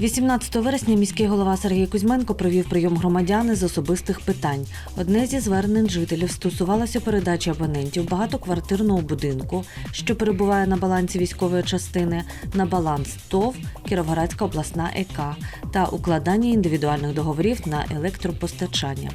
18 вересня міський голова Сергій Кузьменко провів прийом громадян із особистих питань. Одне зі звернень жителів стосувалося передачі абонентів багатоквартирного будинку, що перебуває на балансі військової частини, на баланс ТОВ Кіровоградська обласна ЕК та укладання індивідуальних договорів на електропостачання.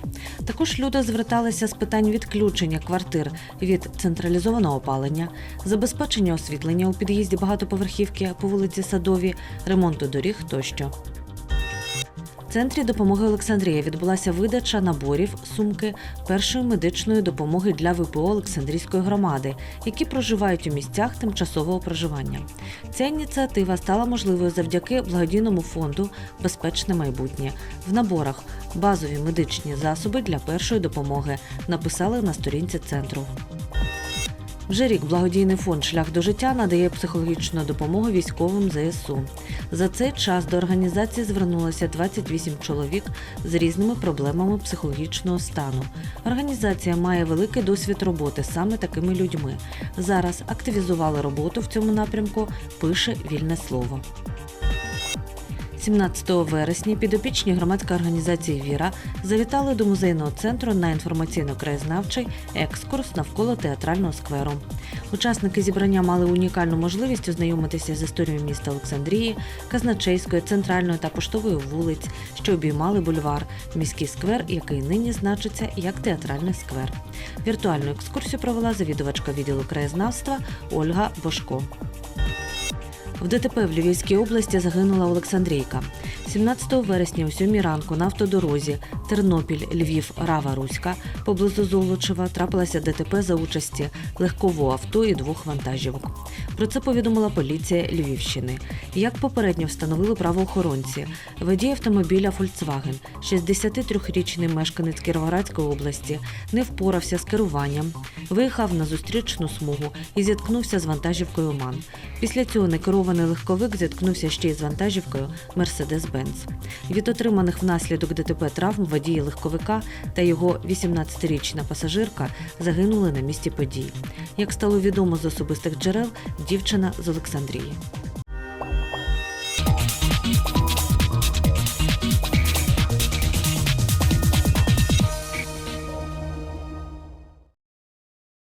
Також люди зверталися з питань відключення квартир від централізованого опалення, забезпечення освітлення у під'їзді багатоповерхівки по вулиці Садові, ремонту доріг тощо. В центрі допомоги Олександрія відбулася видача наборів сумки першої медичної допомоги для ВПО Олександрійської громади, які проживають у місцях тимчасового проживання. Ця ініціатива стала можливою завдяки благодійному фонду Безпечне майбутнє. В наборах базові медичні засоби для першої допомоги написали на сторінці центру. Вже рік благодійний фонд Шлях до життя надає психологічну допомогу військовим ЗСУ. За цей час до організації звернулося 28 чоловік з різними проблемами психологічного стану. Організація має великий досвід роботи саме такими людьми. Зараз активізували роботу в цьому напрямку. Пише вільне слово. 17 вересня підопічні громадської організації Віра завітали до музейного центру на інформаційно-краєзнавчий екскурс навколо театрального скверу. Учасники зібрання мали унікальну можливість ознайомитися з історією міста Олександрії, Казначейської, центральної та поштової вулиць, що обіймали бульвар, міський сквер, який нині значиться як театральний сквер. Віртуальну екскурсію провела завідувачка відділу краєзнавства Ольга Бошко. В ДТП в Львівській області загинула Олександрійка. 17 вересня о 7 ранку на автодорозі Тернопіль, Львів, Рава Руська поблизу Золочева трапилася ДТП за участі легкового авто і двох вантажівок. Про це повідомила поліція Львівщини. Як попередньо встановили правоохоронці, водій автомобіля Volkswagen, 63-річний мешканець Кіровоградської області, не впорався з керуванням, виїхав на зустрічну смугу і зіткнувся з вантажівкою МАН. Після цього некерований легковик зіткнувся ще й з вантажівкою Mercedes-Benz. Від отриманих внаслідок ДТП травм водії легковика та його 18-річна пасажирка загинули на місці подій. Як стало відомо з особистих джерел, дівчина з Олександрії.